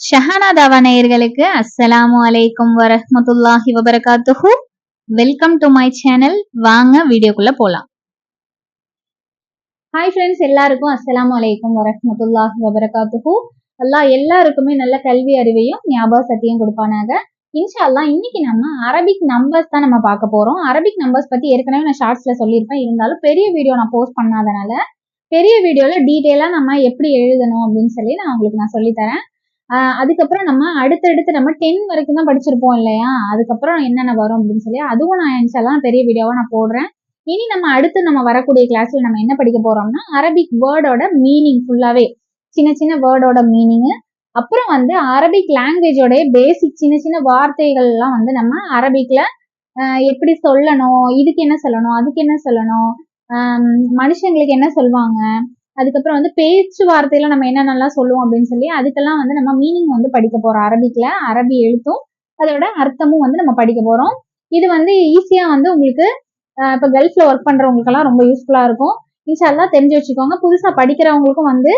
ஷஹானா தாவா நேயர்களுக்கு அஸ்ஸலாமு அலைக்கும் வரஹமத்துல்லாஹி வபரகாத்துஹு. வெல்கம் டு மை சேனல் வாங்க வீடியோக்குள்ள போலாம். ஹாய் ஃப்ரெண்ட்ஸ் எல்லாருக்கும் அஸ்ஸலாமு அலைக்கும் வரஹமத்துல்லாஹி வபரகாத்துஹு. அல்லாஹ் எல்லாருக்குமே நல்ல கல்வி அறிவையும் ஞாபக சக்தியும் கொடுப்பானாக. இன்ஷா அல்லா இன்னைக்கு நம்ம அரபிக் நம்பர்ஸ் தான் நம்ம பார்க்க போறோம். அரபிக் நம்பர்ஸ் பத்தி ஏற்கனவே நான் ஷார்ட்ஸ்ல சொல்லியிருப்பேன். இருந்தாலும் பெரிய வீடியோ நான் போஸ்ட் பண்ணாதனால பெரிய வீடியோல டீட்டெயிலா நம்ம எப்படி எழுதணும் அப்படின்னு சொல்லி நான் உங்களுக்கு நான் சொல்லித்தரேன் தரேன். அதுக்கப்புறம் நம்ம அடுத்தடுத்து நம்ம டென் வரைக்கும் தான் படிச்சிருப்போம் இல்லையா? அதுக்கப்புறம் என்னென்ன வரும் அப்படின்னு சொல்லி அதுவும் நான் இன்ஷால்லாம் பெரிய வீடியோவா நான் போடுறேன். இனி நம்ம அடுத்து நம்ம வரக்கூடிய கிளாஸ்ல நம்ம என்ன படிக்க போறோம்னா அரபிக் வேர்டோட மீனிங் ஃபுல்லாவே சின்ன சின்ன வேர்டோட மீனிங் அப்புறம் வந்து அரபிக் லாங்குவேஜோட பேசிக் சின்ன சின்ன வார்த்தைகள் எல்லாம் வந்து நம்ம அரபிக்ல எப்படி சொல்லணும் இதுக்கு என்ன சொல்லணும் அதுக்கு என்ன சொல்லணும் மனுஷங்களுக்கு என்ன சொல்லுவாங்க அதுக்கப்புறம் வந்து பேச்சுவார்த்தையில நம்ம என்னென்னலாம் சொல்லுவோம் அப்படின்னு சொல்லி அதுக்கெல்லாம் வந்து நம்ம மீனிங் வந்து படிக்க போறோம். அரபிக்ல அரபி எழுத்தும் அதோட அர்த்தமும் வந்து நம்ம படிக்க போறோம். இது வந்து ஈஸியா வந்து உங்களுக்கு இப்போ இப்ப கல்ஃப்ல ஒர்க் பண்றவங்களுக்கெல்லாம் ரொம்ப யூஸ்ஃபுல்லா இருக்கும். இன்ஷால்லாம் தெரிஞ்சு வச்சுக்கோங்க. புதுசா படிக்கிறவங்களுக்கும் வந்து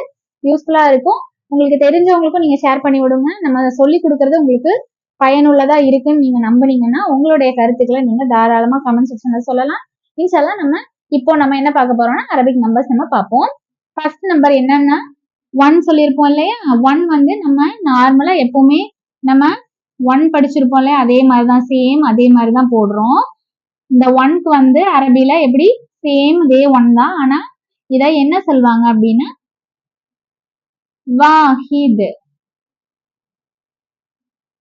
யூஸ்ஃபுல்லா இருக்கும். உங்களுக்கு தெரிஞ்சவங்களுக்கும் நீங்க ஷேர் பண்ணி விடுங்க. நம்ம சொல்லி கொடுக்கறது உங்களுக்கு பயனுள்ளதா இருக்குன்னு நீங்க நம்புனீங்கன்னா உங்களுடைய கருத்துக்களை நீங்க தாராளமா கமெண்ட் செக்ஷன்ல சொல்லலாம். இன்ஷால்லாம் நம்ம இப்போ நம்ம என்ன பார்க்க போறோம்னா அரபிக் நம்பர்ஸ் நம்ம பார்ப்போம். ஃபர்ஸ்ட் நம்பர் என்னன்னா ஒன் சொல்லியிருப்போம் இல்லையா? ஒன் வந்து நம்ம நார்மலா எப்பவுமே நம்ம ஒன் படிச்சிருப்போம் இல்லையா? அதே மாதிரி தான் சேம் அதே மாதிரி தான் போடுறோம். இந்த ஒன்க்கு வந்து அரபியில எப்படி? சேம் இதே ஒன் தான். ஆனா இத என்ன சொல்லுவாங்க அப்படின்னா வாஹித்.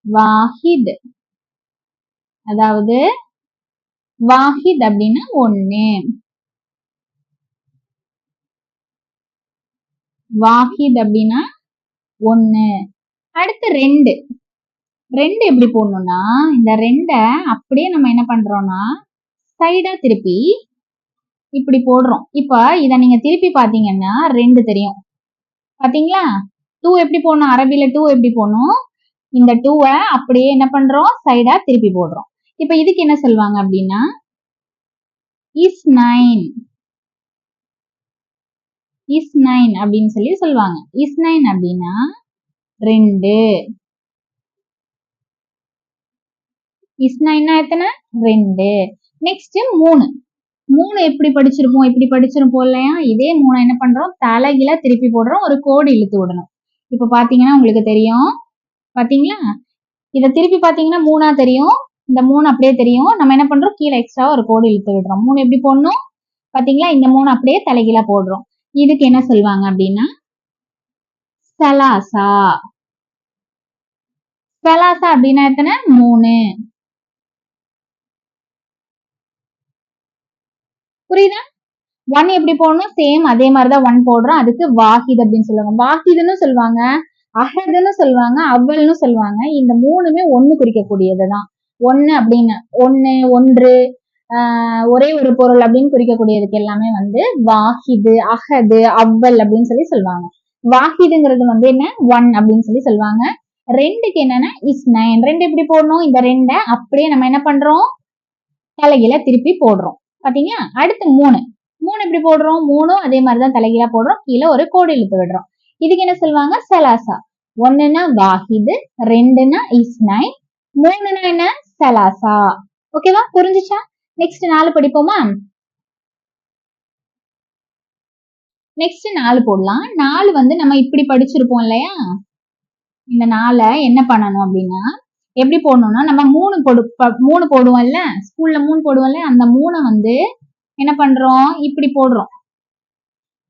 வாஹித். அதாவது வாஹித் அப்படின்னா ஒன்னு வாஹித் அப்படின்னா ஒன்னு அடுத்து ரெண்டு. ரெண்டு எப்படி போடணும்னா இந்த ரெண்டை அப்படியே நம்ம என்ன பண்றோம்னா சைடாக திருப்பி இப்படி போடுறோம். இப்போ இதை நீங்கள் திருப்பி பார்த்தீங்கன்னா ரெண்டு தெரியும். பார்த்தீங்களா? டூ எப்படி போடணும்? அரபியில் டூ எப்படி போடணும்? இந்த டூவை அப்படியே என்ன பண்றோம்? சைடாக திருப்பி போடுறோம். இப்போ இதுக்கு என்ன சொல்லுவாங்க அப்படின்னா இஸ் நைன் இஸ் நைன் அப்படின்னு சொல்லி சொல்லுவாங்க. இஸ் நைன் அப்படின்னா ரெண்டு. இஸ் நைன்னா எத்தனை? ரெண்டு. நெக்ஸ்ட் மூணு. மூணு எப்படி படிச்சிருப்போம்? இப்படி படிச்சிருப்போம் இல்லையா? இதே மூணு என்ன பண்றோம்? தலைகில திருப்பி போடுறோம். ஒரு கோடு இழுத்து விடணும். இப்ப பாத்தீங்கன்னா உங்களுக்கு தெரியும். பாத்தீங்களா? இதை திருப்பி பாத்தீங்கன்னா மூணா தெரியும். இந்த மூணு அப்படியே தெரியும். நம்ம என்ன பண்றோம்? கீழே எக்ஸ்ட்ரா ஒரு கோடு இழுத்து விடுறோம். மூணு எப்படி போடணும்? பாத்தீங்களா? இந்த மூணு அப்படியே தலைகீழ போடுறோம். இதுக்கு என்ன சொல்லுவாங்க அப்படின்னா? சலாசா. சலாசா அப்படின்னா எத்தனை? மூணு. புரியுதா? ஒன் எப்படி போடணும்? சேம் அதே மாதிரிதான் ஒன் போடுறோம். அதுக்கு வாஹித் அப்படின்னு சொல்லுவாங்க. வாஹிதுன்னு சொல்லுவாங்க அஹதுன்னு சொல்லுவாங்க அவ்வள்னு சொல்லுவாங்க. இந்த மூணுமே ஒண்ணு குறிக்கக்கூடியதுதான். ஒண்ணு அப்படின்னு ஒண்ணு ஒன்று ஒரே ஒரு பொருள் அப்படின்னு குறிக்கக்கூடியதுக்கு எல்லாமே வந்து வாஹிது அஹது அவ்வல் அப்படின்னு சொல்லி சொல்லுவாங்க. வாஹிதுங்கிறது வந்து என்ன? ஒன் அப்படின்னு சொல்லி சொல்லுவாங்க. ரெண்டுக்கு என்னன்னா இஸ் நைன் ரெண்டு எப்படி போடணும்? இந்த ரெண்டை அப்படியே நம்ம என்ன பண்றோம்? தலைகீழ திருப்பி போடுறோம். பாத்தீங்களா? அடுத்து மூணு. மூணு எப்படி போடுறோம்? மூணும் அதே மாதிரிதான் தலைகீழா போடுறோம். கீழே ஒரு கோடு இழுத்து விடுறோம். இதுக்கு என்ன சொல்லுவாங்க? சலாசா. ஒன்னுன்னா வாஹிது ரெண்டுன்னா இஸ் நைன் மூணுன்னா என்ன? சலாசா. ஓகேவா? புரிஞ்சுச்சா? நெக்ஸ்ட் நாலு படிப்போமா? நெக்ஸ்ட் நாலு போடலாம். நாலு வந்து நம்ம இப்படி படிச்சிருப்போம் இல்லையா? இந்த நாளை என்ன பண்ணணும் அப்படின்னா எப்படி போடணும்னா நம்ம மூணு போடு மூணு போடுவோம்ல ஸ்கூல்ல மூணு போடுவோம்ல அந்த மூணை வந்து என்ன பண்றோம்? இப்படி போடுறோம்.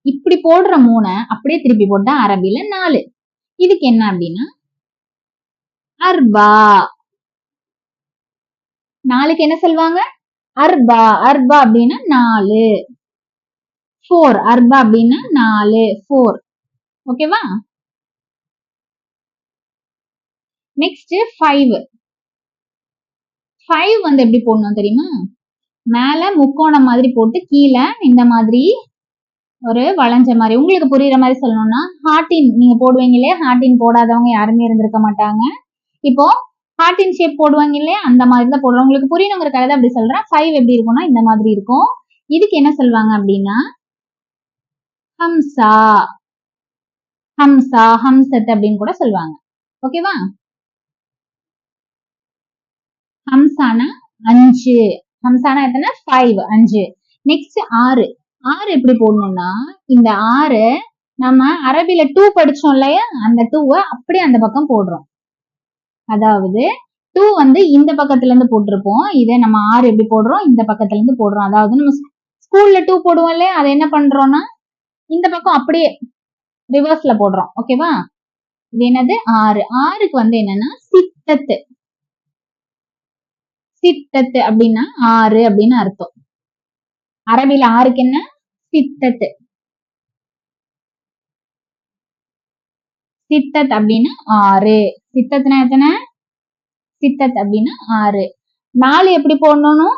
இப்படி போடுற மூணை அப்படியே திருப்பி போட்டா அரபில நாலு. இதுக்கு என்ன அப்படின்னா அர்பா. நாளுக்கு என்ன சொல்லுவாங்க? அர்பா அர்பா அப்படின்னா நாலு. ஃபோர் அர்பா அப்படின்னா நாலு. ஃபோர். ஓகேவா? நெக்ஸ்ட் ஃபைவ் ஃபைவ் வந்து எப்படி போடணும் தெரியுமா? மேல முக்கோணம் மாதிரி போட்டு கீழே இந்த மாதிரி ஒரு வளைஞ்ச மாதிரி. உங்களுக்கு புரியுற மாதிரி சொல்லணும்னா ஹார்டின் நீங்க போடுவீங்க இல்லையா? ஹார்டின் போடாதவங்க யாருமே இருந்திருக்க மாட்டாங்க. இப்போ ஹார்டின் ஷேப் போடுவாங்க இல்லையா? அந்த மாதிரி தான் போடுறோம் உங்களுக்கு புரியணுங்கிறக்காக தான் அப்படி சொல்றேன். ஃபைவ் எப்படி இருக்கும்னா இந்த மாதிரி இருக்கும். இதுக்கு என்ன சொல்லுவாங்க அப்படின்னா ஹம்சா ஹம்சா ஹம்சத் அப்படின்னு கூட சொல்லுவாங்க. ஓகேவா ஹம்சானா அஞ்சு. ஹம்சானா எத்தனை? ஃபைவ் அஞ்சு. நெக்ஸ்ட் ஆறு. ஆறு எப்படி போடணும்னா இந்த ஆறு நம்ம அரபில டூ படிச்சோம் இல்லையா? அந்த டூவை அப்படியே அந்த பக்கம் போடுறோம். அதாவது டூ வந்து இந்த பக்கத்துல இருந்து போட்டிருப்போம். இதை நம்ம ஆறு எப்படி போடுறோம்? இந்த பக்கத்துல இருந்து போடுறோம். அதாவது நம்ம ஸ்கூல்ல டூ போடுவோம் இல்லையா? அதை என்ன பண்றோம்னா இந்த பக்கம் அப்படியே ரிவர்ஸ்ல போடுறோம். ஓகேவா இது என்னது? ஆறு. ஆறுக்கு வந்து என்னன்னா சித்தத்து சித்தத்து அப்படின்னா ஆறு அப்படின்னு அர்த்தம். அரபில ஆறுக்கு என்ன? சித்தத்து சித்தத் அப்படின்னா ஆறு. சித்தத்துனா எத்தனை? சித்தத் அப்படின்னா ஆறு. நாலு எப்படி போடணும்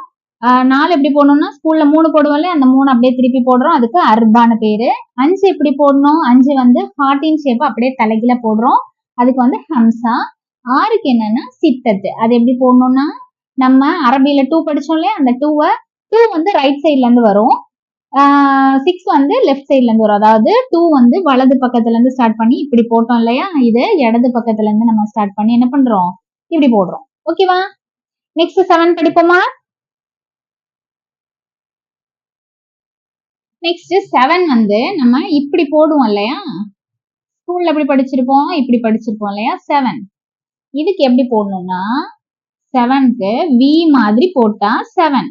நாலு எப்படி போடணும்னா ஸ்கூல்ல மூணு போடுவோம்ல அந்த மூணு அப்படியே திருப்பி போடுறோம். அதுக்கு அர்பான பேரு. அஞ்சு எப்படி போடணும்? அஞ்சு வந்து ஹார்டின் ஷேப் அப்படியே தலைகில போடுறோம். அதுக்கு வந்து ஹம்சா. ஆறுக்கு என்னன்னா சித்தத்து. அது எப்படி போடணும்னா நம்ம அரபியில டூ படிச்சோம்ல அந்த டூவை டூ வந்து ரைட் சைட்ல இருந்து வரும். சிக்ஸ் வந்து லெஃப்ட் சைட்லேருந்து வரும். அதாவது டூ வந்து வலது பக்கத்துல இருந்து ஸ்டார்ட் பண்ணி இப்படி போட்டோம் இல்லையா? இது இடது பக்கத்துல இருந்து நம்ம ஸ்டார்ட் பண்ணி என்ன பண்ணுறோம் இப்படி போடுறோம். ஓகேவா நெக்ஸ்ட் செவன் படிப்போமா? நெக்ஸ்ட் செவன் வந்து நம்ம இப்படி போடுவோம் இல்லையா? ஸ்கூல்ல எப்படி படிச்சிருப்போம்? இப்படி படிச்சிருப்போம் இல்லையா? செவன் இதுக்கு எப்படி போடணும்னா செவனுக்கு வி மாதிரி போட்டா செவன்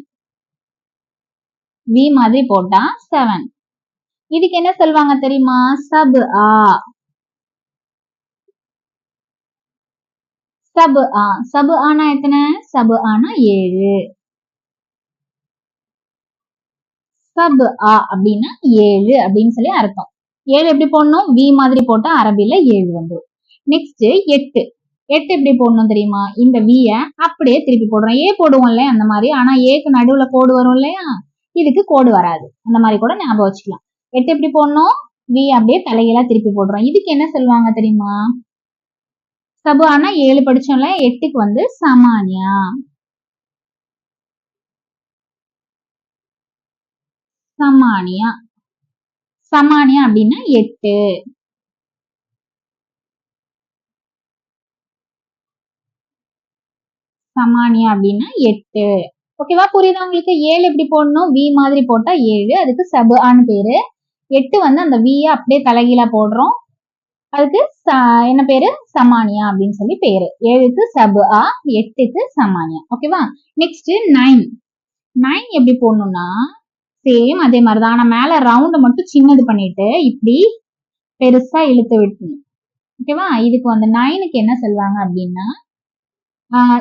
வி மாதிரி போட்டா செவன் இதுக்கு என்ன சொல்லுவாங்க தெரியுமா? சப் ஆ. சப் ஆ. சப் ஆனா எத்தனை? சப் ஆனா ஏழு. சப் ஆ அப்படின்னா ஏழு அப்படின்னு சொல்லி அர்த்தம். ஏழு எப்படி போடணும்? வி மாதிரி போட்டா அரபில ஏழு வந்துடும் நெக்ஸ்ட் எட்டு. எட்டு எப்படி போடணும் தெரியுமா? இந்த விய அப்படியே திருப்பி போடுறோம். ஏ போடுவோம் இல்லையா? அந்த மாதிரி. ஆனா ஏக்கு நடுவுல கோடு வரும் இல்லையா? இதுக்கு கோடு வராது. அந்த மாதிரி கூட ஞாபகம் வச்சுக்கலாம். எட்டு எப்படி போடணும்? வி அப்படியே தலையெல்லாம் திருப்பி போடுறோம் இதுக்கு என்ன சொல்லுவாங்க தெரியுமா? சபு ஆனா ஏழு படிச்சோம்ல எட்டுக்கு வந்து சமானியா? சமானியா. சமானியா அப்படின்னா எட்டு. சமானியா அப்படின்னா எட்டு. ஓகேவா புரியுதா உங்களுக்கு? ஏழு எப்படி போடணும்? வி மாதிரி போட்டா ஏழு. அதுக்கு சபு ஆன்னு பேரு. எட்டு வந்து அந்த வியை அப்படியே தலைகீழா போடுறோம். அதுக்கு ச- என்ன பேரு? சமானியா அப்படின்னு சொல்லி பேரு. ஏழுக்கு சபு ஆ எட்டுக்கு சமானியா. ஓகேவா நெக்ஸ்ட் நைன் நைன் எப்படி போடணும்னா சேம் அதே மாதிரிதான். ஆனா மேல ரவுண்ட் மட்டும் சின்னது பண்ணிட்டு இப்படி பெருசா இழுத்து விட்டணும் ஓகேவா இதுக்கு வந்து நைனுக்கு என்ன சொல்லுவாங்க அப்படின்னா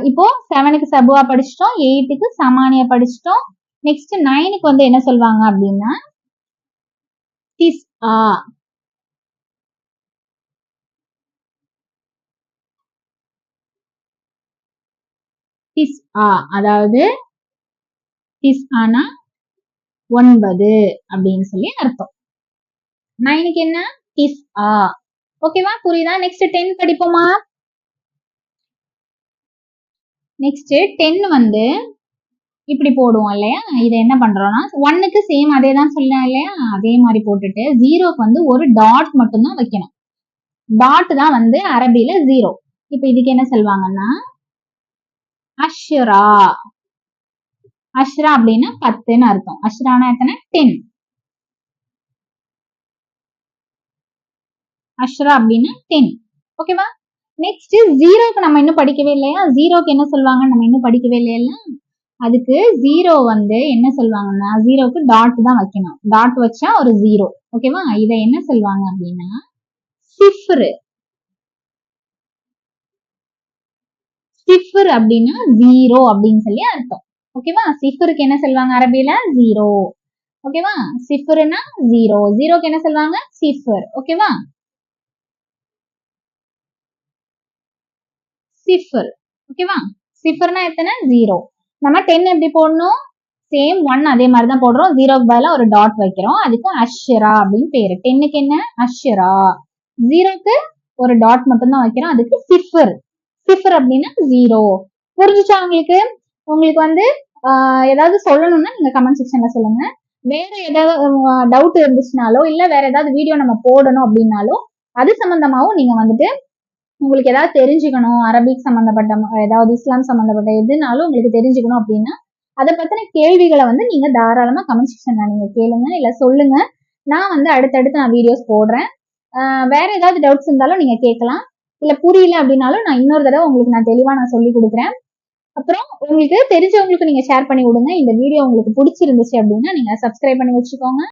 இப்போ செவனுக்கு சபுவா படிச்சிட்டோம் எயிட்டுக்கு சமானியா படிச்சிட்டோம். நெக்ஸ்ட் நைனுக்கு வந்து என்ன சொல்லுவாங்க அப்படின்னா டிஸ் ஆ. டிஸ் ஆ அதாவது டிஸ் ஆனா ஒன்பது அப்படின்னு சொல்லி அர்த்தம். நைனுக்கு என்ன? டிஸ் ஆ. ஓகேவா புரியுதா? நெக்ஸ்ட் டென் படிப்போமா? நெக்ஸ்ட் டென் வந்து இப்படி போடுவோம் இல்லையா? இதை என்ன பண்றோம்னா ஒன்னுக்கு சேம் அதே தான் சொல்லலாம் இல்லையா? அதே மாதிரி போட்டுட்டு ஜீரோக்கு வந்து ஒரு டாட் மட்டும்தான் வைக்கணும். டாட் தான் வந்து அரபியில ஜீரோ இப்போ இதுக்கு என்ன சொல்லுவாங்கன்னா அஷ்ரா. அஷ்ரா அப்படின்னா பத்துன்னு அர்த்தம். அஷ்ரானா எத்தனை? டென் அஷ்ரா அப்படின்னா டென் ஓகேவா நெக்ஸ்ட் ஜீரோக்கு நம்ம இன்னும் படிக்கவே இல்லையா? ஜீரோக்கு என்ன சொல்லுவாங்க நம்ம இன்னும் படிக்கவே இல்லையா அதுக்கு ஜீரோ வந்து என்ன சொல்லுவாங்கன்னா ஜீரோக்கு டாட் தான் வைக்கணும். டாட் வச்சா ஒரு ஜீரோ ஓகேவா இதை என்ன சொல்லுவாங்க அப்படின்னா சிஃப்ரு சிஃபர் அப்படின்னா ஜீரோ அப்படின்னு சொல்லி அர்த்தம். ஓகேவா சிஃபருக்கு என்ன சொல்லுவாங்க அரபில ஜீரோ ஓகேவா சிஃபர்னா ஜீரோ ஜீரோக்கு என்ன சொல்லுவாங்க? சிஃபர் ஓகேவா சிஃபர் ஓகேவா சிஃபர்னா எத்தனை? ஜீரோ நம்ம டென் எப்படி போடணும்? சேம் ஒன் அதே மாதிரி தான் போடுறோம். ஜீரோக்கு பதிலாக ஒரு டாட் வைக்கிறோம். அதுக்கு அஷ்ரா அப்படின்னு பேரு. டென்னுக்கு என்ன? அஷ்ரா ஜீரோக்கு ஒரு டாட் மட்டும் தான் வைக்கிறோம். அதுக்கு சிஃபர் சிஃபர் அப்படின்னா ஜீரோ புரிஞ்சுச்சா உங்களுக்கு? உங்களுக்கு வந்து ஏதாவது சொல்லணும்னா நீங்க கமெண்ட் செக்ஷன்ல சொல்லுங்க. வேற ஏதாவது டவுட் இருந்துச்சுனாலோ இல்ல வேற ஏதாவது வீடியோ நம்ம போடணும் அப்படின்னாலோ அது சம்பந்தமாவும் நீங்க வந்துட்டு உங்களுக்கு ஏதாவது தெரிஞ்சுக்கணும் அரபிக் சம்மந்தப்பட்ட ஏதாவது இஸ்லாம் சம்மந்தப்பட்ட எதுனாலும் உங்களுக்கு தெரிஞ்சுக்கணும் அப்படின்னா அதை பத்தின கேள்விகளை வந்து நீங்க தாராளமா கமெண்ட் செக்ஷன்ல நீங்க கேளுங்க இல்ல சொல்லுங்க. நான் வந்து அடுத்தடுத்து நான் வீடியோஸ் போடுறேன். வேறு வேற ஏதாவது டவுட்ஸ் இருந்தாலும் நீங்க கேட்கலாம். இல்ல புரியல அப்படின்னாலும் நான் இன்னொரு தடவை உங்களுக்கு நான் தெளிவா நான் சொல்லி கொடுக்குறேன். அப்புறம் உங்களுக்கு தெரிஞ்சவங்களுக்கு நீங்க ஷேர் பண்ணி விடுங்க. இந்த வீடியோ உங்களுக்கு பிடிச்சிருந்துச்சு அப்படின்னா நீங்க சப்ஸ்கிரைப் பண்ணி வச்சுக்கோங்க.